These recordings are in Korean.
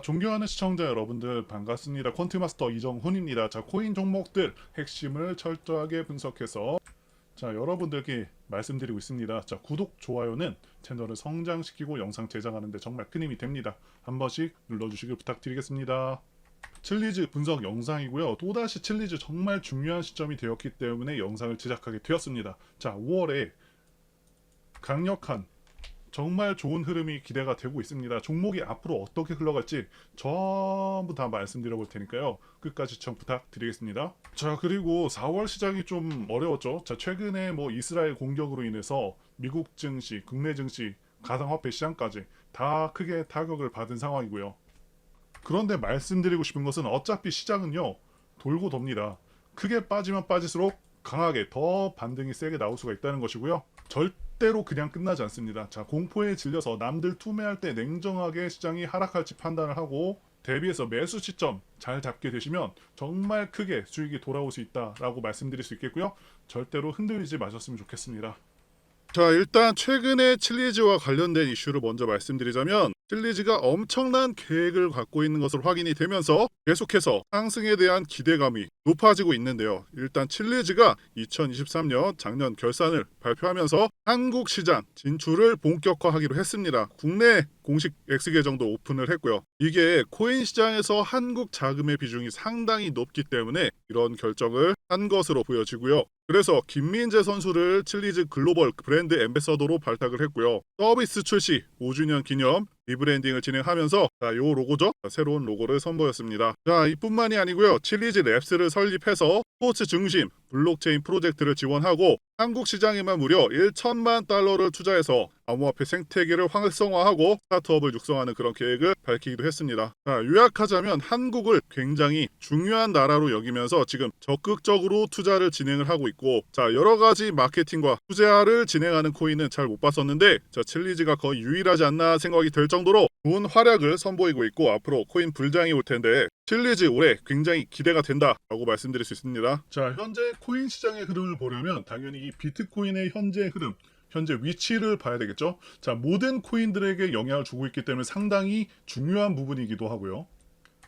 자, 존경하는 시청자 여러분들 반갑습니다. 퀀트마스터 이정훈입니다. 자, 코인 종목들 핵심을 철저하게 분석해서 자, 여러분들께 말씀드리고 있습니다. 자, 구독, 좋아요는 채널을 성장시키고 영상 제작하는데 정말 큰 힘이 됩니다. 한 번씩 눌러주시길 부탁드리겠습니다. 칠리즈 분석 영상이고요. 또다시 칠리즈 정말 중요한 시점이 되었기 때문에 영상을 제작하게 되었습니다. 자, 5월에 강력한 정말 좋은 흐름이 기대가 되고 있습니다. 종목이 앞으로 어떻게 흘러갈지 전부 다 말씀드려 볼 테니까요. 끝까지 시청 부탁드리겠습니다. 자, 그리고 4월 시장이 좀 어려웠죠. 자, 최근에 뭐 이스라엘 공격으로 인해서 미국 증시, 국내 증시, 가상화폐 시장까지 다 크게 타격을 받은 상황이고요. 그런데 말씀드리고 싶은 것은 어차피 시장은요. 돌고 돕니다. 크게 빠지면 빠질수록 강하게 더 반등이 세게 나올 수가 있다는 것이고요. 절 대로 그냥 끝나지 않습니다. 자, 공포에 질려서 남들 투매할 때 냉정하게 시장이 하락할지 판단을 하고 대비해서 매수 시점 잘 잡게 되시면 정말 크게 수익이 돌아올 수 있다라고 말씀드릴 수 있겠고요. 절대로 흔들리지 마셨으면 좋겠습니다. 자, 일단 최근에 칠리즈와 관련된 이슈를 먼저 말씀드리자면 칠리즈가 엄청난 계획을 갖고 있는 것으로 확인이 되면서 계속해서 상승에 대한 기대감이 높아지고 있는데요. 일단 칠리즈가 2023년 작년 결산을 발표하면서 한국 시장 진출을 본격화하기로 했습니다. 국내 공식 X 계정도 오픈을 했고요. 이게 코인 시장에서 한국 자금의 비중이 상당히 높기 때문에 이런 결정을 한 것으로 보여지고요. 그래서 김민재 선수를 칠리즈 글로벌 브랜드 엠베서더로 발탁을 했고요. 서비스 출시 5주년 기념 리브랜딩을 진행하면서 자, 요 로고죠. 자, 새로운 로고를 선보였습니다. 자, 이뿐만이 아니고요. 칠리즈 랩스를 설립해서 스포츠 중심 블록체인 프로젝트를 지원하고 한국 시장에만 무려 1천만 달러를 투자해서 암호화폐 생태계를 활성화하고 스타트업을 육성하는 그런 계획을 밝히기도 했습니다. 자, 요약하자면 한국을 굉장히 중요한 나라로 여기면서 지금 적극적으로 투자를 진행을 하고 있고 자, 여러 가지 마케팅과 투자를 진행하는 코인은 잘 못 봤었는데 자, 칠리즈가 거의 유일하지 않나 생각이 들 정도 로 좋은 활약을 선보이고 있고 앞으로 코인 불장이 올 텐데 칠리즈 올해 굉장히 기대가 된다라고 말씀드릴 수 있습니다. 자, 현재 코인 시장의 흐름을 보려면 당연히 이 비트코인의 현재 흐름 현재 위치를 봐야 되겠죠. 자, 모든 코인들에게 영향을 주고 있기 때문에 상당히 중요한 부분이기도 하고요.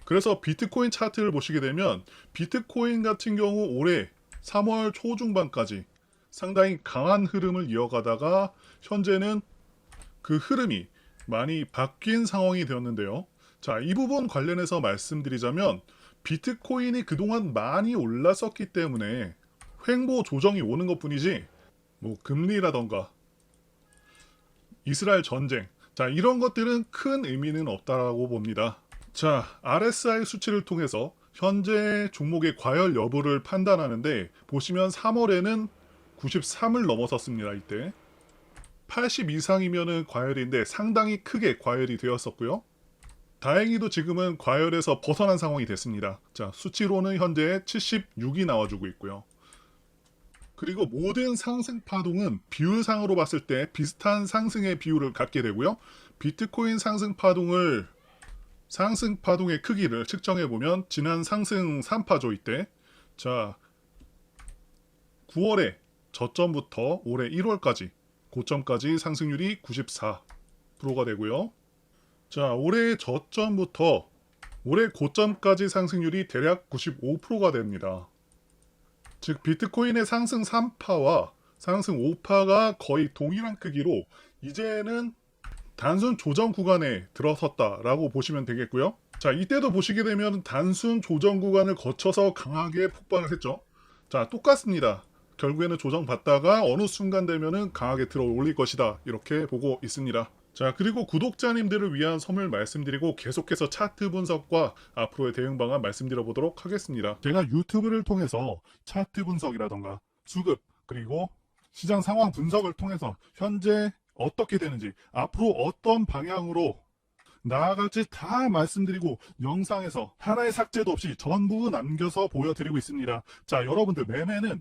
그래서 비트코인 차트를 보시게 되면 비트코인 같은 경우 올해 3월 초중반까지 상당히 강한 흐름을 이어가다가 현재는 그 흐름이 많이 바뀐 상황이 되었는데요. 자, 이 부분 관련해서 말씀드리자면 비트코인이 그동안 많이 올랐었기 때문에 횡보 조정이 오는 것 뿐이지 뭐 금리라던가 이스라엘 전쟁 자 이런 것들은 큰 의미는 없다라고 봅니다. 자 RSI 수치를 통해서 현재 종목의 과열 여부를 판단하는데 보시면 3월에는 93을 넘어섰습니다. 이때 80 이상이면은 과열인데 상당히 크게 과열이 되었었고요. 다행히도 지금은 과열에서 벗어난 상황이 됐습니다. 자 수치로는 현재 76이 나와주고 있고요. 그리고 모든 상승 파동은 비율상으로 봤을 때 비슷한 상승의 비율을 갖게 되고요. 비트코인 상승 파동을 상승 파동의 크기를 측정해 보면 지난 상승 3파조 이때 자 9월에 저점부터 올해 1월까지 고점까지 상승률이 94%가 되고요. 자 올해 저점부터 올해 고점까지 상승률이 대략 95%가 됩니다. 즉 비트코인의 상승 3파와 상승 5파가 거의 동일한 크기로 이제는 단순 조정 구간에 들어섰다라고 보시면 되겠고요. 자, 이때도 보시게 되면 단순 조정 구간을 거쳐서 강하게 폭발을 했죠. 자, 똑같습니다. 결국에는 조정받다가 어느 순간 되면은 강하게 들어 올릴 것이다. 이렇게 보고 있습니다. 자, 그리고 구독자님들을 위한 선물 말씀드리고 계속해서 차트 분석과 앞으로의 대응 방안 말씀드려 보도록 하겠습니다. 제가 유튜브를 통해서 차트 분석이라던가 수급 그리고 시장 상황 분석을 통해서 현재 어떻게 되는지 앞으로 어떤 방향으로 나아갈지 다 말씀드리고 영상에서 하나의 삭제도 없이 전부 남겨서 보여드리고 있습니다. 자, 여러분들 매매는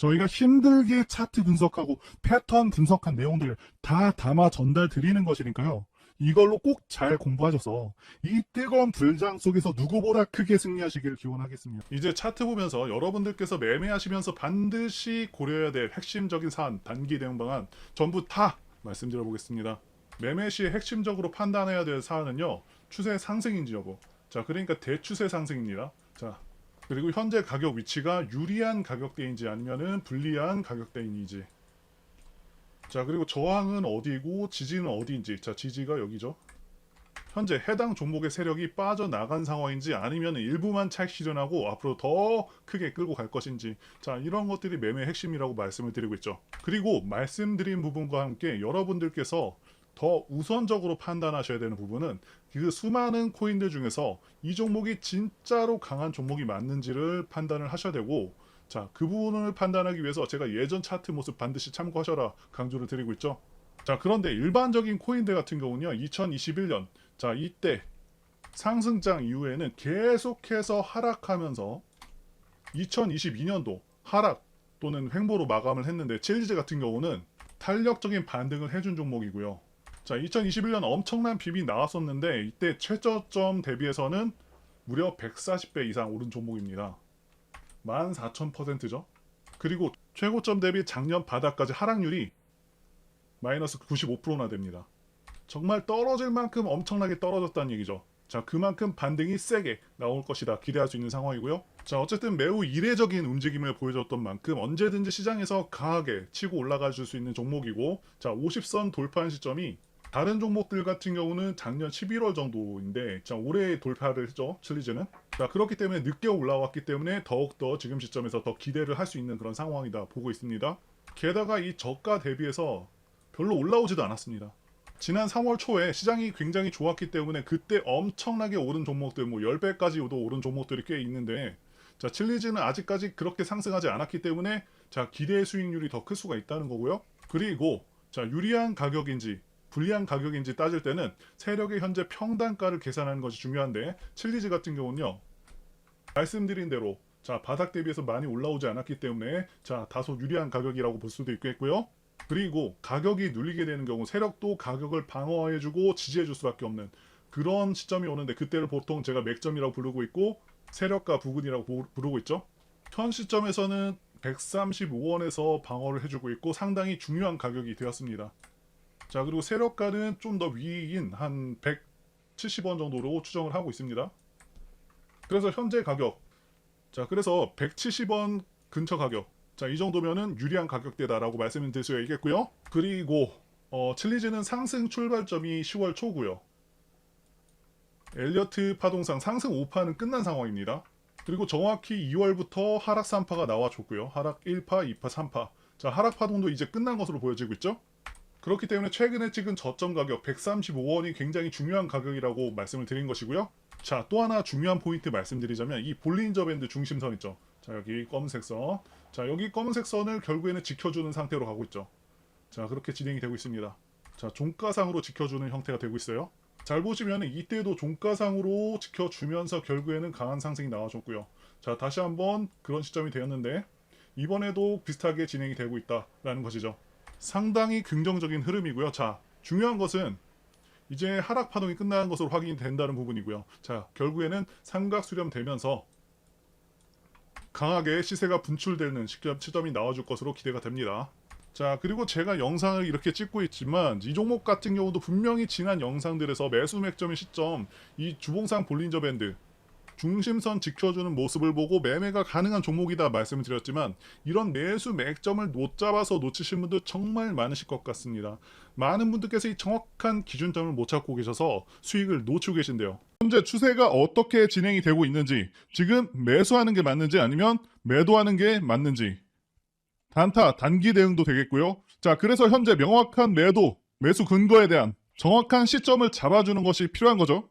저희가 힘들게 차트 분석하고 패턴 분석한 내용들 다 담아 전달 드리는 것이니까요. 이걸로 꼭 잘 공부하셔서 이 뜨거운 불장 속에서 누구보다 크게 승리하시길 기원하겠습니다. 이제 차트 보면서 여러분들께서 매매하시면서 반드시 고려해야 될 핵심적인 사안, 단기 대응 방안 전부 다 말씀드려 보겠습니다. 매매 시 핵심적으로 판단해야 될 사안은요. 추세 상승인지 여부. 자, 그러니까 대추세 상승입니다. 자, 그리고 현재 가격 위치가 유리한 가격대인지 아니면은 불리한 가격대인지. 자, 그리고 저항은 어디고 지지는 어디인지. 자, 지지가 여기죠. 현재 해당 종목의 세력이 빠져나간 상황인지 아니면 일부만 차익 실현하고 앞으로 더 크게 끌고 갈 것인지 자 이런 것들이 매매 핵심이라고 말씀을 드리고 있죠 그리고 말씀드린 부분과 함께 여러분들께서 더 우선적으로 판단하셔야 되는 부분은 그 수많은 코인들 중에서 이 종목이 진짜로 강한 종목이 맞는지를 판단을 하셔야 되고 자, 그 부분을 판단하기 위해서 제가 예전 차트 모습 반드시 참고하셔라 강조를 드리고 있죠. 자, 그런데 일반적인 코인들 같은 경우는요. 2021년 자, 이때 상승장 이후에는 계속해서 하락하면서 2022년도 하락 또는 횡보로 마감을 했는데 칠리즈 같은 경우는 탄력적인 반등을 해준 종목이고요. 자, 2021년 엄청난 빔이 나왔었는데 이때 최저점 대비해서는 무려 140배 이상 오른 종목입니다. 14,000%죠. 그리고 최고점 대비 작년 바닥까지 하락률이 마이너스 95%나 됩니다. 정말 떨어질 만큼 엄청나게 떨어졌다는 얘기죠. 자, 그만큼 반등이 세게 나올 것이다 기대할 수 있는 상황이고요. 자, 어쨌든 매우 이례적인 움직임을 보여줬던 만큼 언제든지 시장에서 강하게 치고 올라가 줄 수 있는 종목이고, 자, 50선 돌파한 시점이 다른 종목들 같은 경우는 작년 11월 정도인데, 자, 올해 돌파를 했죠, 칠리즈는. 자, 그렇기 때문에 늦게 올라왔기 때문에 더욱더 지금 시점에서 더 기대를 할 수 있는 그런 상황이다 보고 있습니다. 게다가 이 저가 대비해서 별로 올라오지도 않았습니다. 지난 3월 초에 시장이 굉장히 좋았기 때문에 그때 엄청나게 오른 종목들 뭐 10배까지도 오른 종목들이 꽤 있는데 자 칠리즈는 아직까지 그렇게 상승하지 않았기 때문에 자 기대 수익률이 더 클 수가 있다는 거고요. 그리고 자 유리한 가격인지 불리한 가격인지 따질 때는 세력의 현재 평단가를 계산하는 것이 중요한데 칠리즈 같은 경우는요. 말씀드린 대로 자 바닥 대비해서 많이 올라오지 않았기 때문에 자 다소 유리한 가격이라고 볼 수도 있겠고요. 그리고 가격이 눌리게 되는 경우 세력도 가격을 방어해주고 지지해줄 수밖에 없는 그런 시점이 오는데 그때를 보통 제가 맥점이라고 부르고 있고 세력가 부근이라고 부- 부르고 있죠. 현 시점에서는 135원에서 방어를 해주고 있고 상당히 중요한 가격이 되었습니다. 자 그리고 세력가는 좀 더 위인 한 170원 정도로 추정을 하고 있습니다. 그래서 현재 가격 자 그래서 170원 근처 가격 자 이 정도면은 유리한 가격대다라고 말씀을 드릴 수가 있겠고요. 그리고 어, 칠리즈는 상승 출발점이 10월 초고요. 엘리어트 파동상 상승 5파는 끝난 상황입니다. 그리고 정확히 2월부터 하락 3파가 나와줬고요. 하락 1파, 2파, 3파. 자, 하락 파동도 이제 끝난 것으로 보여지고 있죠. 그렇기 때문에 최근에 찍은 저점 가격 135원이 굉장히 중요한 가격이라고 말씀을 드린 것이고요. 자, 또 하나 중요한 포인트 말씀드리자면 이 볼린저 밴드 중심선 있죠. 자, 여기 검은색 선. 자, 여기 검은색 선을 결국에는 지켜주는 상태로 가고 있죠. 자, 그렇게 진행이 되고 있습니다. 자, 종가상으로 지켜주는 형태가 되고 있어요. 잘 보시면 이때도 종가상으로 지켜주면서 결국에는 강한 상승이 나와줬고요. 자, 다시 한번 그런 시점이 되었는데 이번에도 비슷하게 진행이 되고 있다라는 것이죠. 상당히 긍정적인 흐름이고요. 자, 중요한 것은 이제 하락 파동이 끝나는 것으로 확인이 된다는 부분이고요. 자, 결국에는 삼각 수렴되면서 강하게 시세가 분출되는 시점, 시점이 나와줄 것으로 기대가 됩니다. 자, 그리고 제가 영상을 이렇게 찍고 있지만 이 종목 같은 경우도 분명히 지난 영상들에서 매수 맥점의 시점, 이 주봉상 볼린저 밴드 중심선 지켜주는 모습을 보고 매매가 가능한 종목이다 말씀을 드렸지만 이런 매수 맥점을 못 잡아서 놓치신 분들 정말 많으실 것 같습니다. 많은 분들께서 이 정확한 기준점을 못 찾고 계셔서 수익을 놓치고 계신데요. 현재 추세가 어떻게 진행이 되고 있는지, 지금 매수하는 게 맞는지 아니면 매도하는 게 맞는지 단타, 단기 대응도 되겠고요. 자, 그래서 현재 명확한 매도, 매수 근거에 대한 정확한 시점을 잡아주는 것이 필요한 거죠.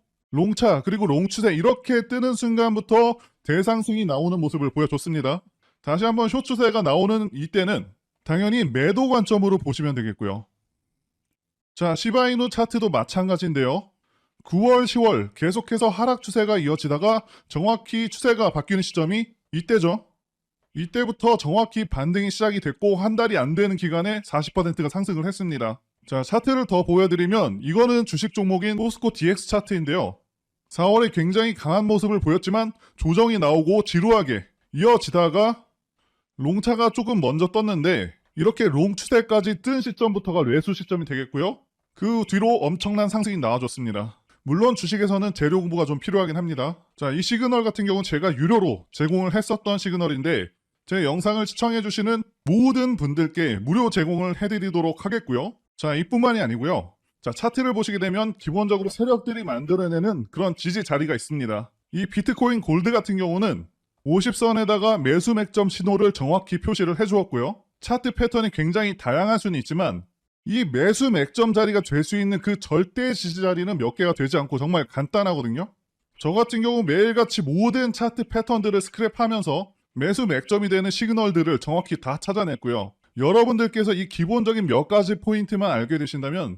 롱차 그리고 롱추세 이렇게 뜨는 순간부터 대상승이 나오는 모습을 보여줬습니다. 다시 한번 쇼추세가 나오는 이때는 당연히 매도 관점으로 보시면 되겠고요. 자 시바이누 차트도 마찬가지인데요. 9월, 10월 계속해서 하락 추세가 이어지다가 정확히 추세가 바뀌는 시점이 이때죠. 이때부터 정확히 반등이 시작이 됐고 한 달이 안 되는 기간에 40%가 상승을 했습니다. 자 차트를 더 보여드리면 이거는 주식 종목인 포스코 DX 차트인데요. 4월에 굉장히 강한 모습을 보였지만 조정이 나오고 지루하게 이어지다가 롱차가 조금 먼저 떴는데 이렇게 롱 추세까지 뜬 시점부터가 매수 시점이 되겠고요. 그 뒤로 엄청난 상승이 나와줬습니다. 물론 주식에서는 재료 공부가 좀 필요하긴 합니다. 자, 이 시그널 같은 경우는 제가 유료로 제공을 했었던 시그널인데 제 영상을 시청해주시는 모든 분들께 무료 제공을 해드리도록 하겠고요. 자, 이뿐만이 아니고요. 자, 차트를 보시게 되면 기본적으로 세력들이 만들어내는 그런 지지 자리가 있습니다. 이 비트코인 골드 같은 경우는 50선에다가 매수 맥점 신호를 정확히 표시를 해주었고요. 차트 패턴이 굉장히 다양할 수는 있지만 이 매수 맥점 자리가 될 수 있는 그 절대 지지 자리는 몇 개가 되지 않고 정말 간단하거든요. 저 같은 경우 매일같이 모든 차트 패턴들을 스크랩하면서 매수 맥점이 되는 시그널들을 정확히 다 찾아냈고요. 여러분들께서 이 기본적인 몇 가지 포인트만 알게 되신다면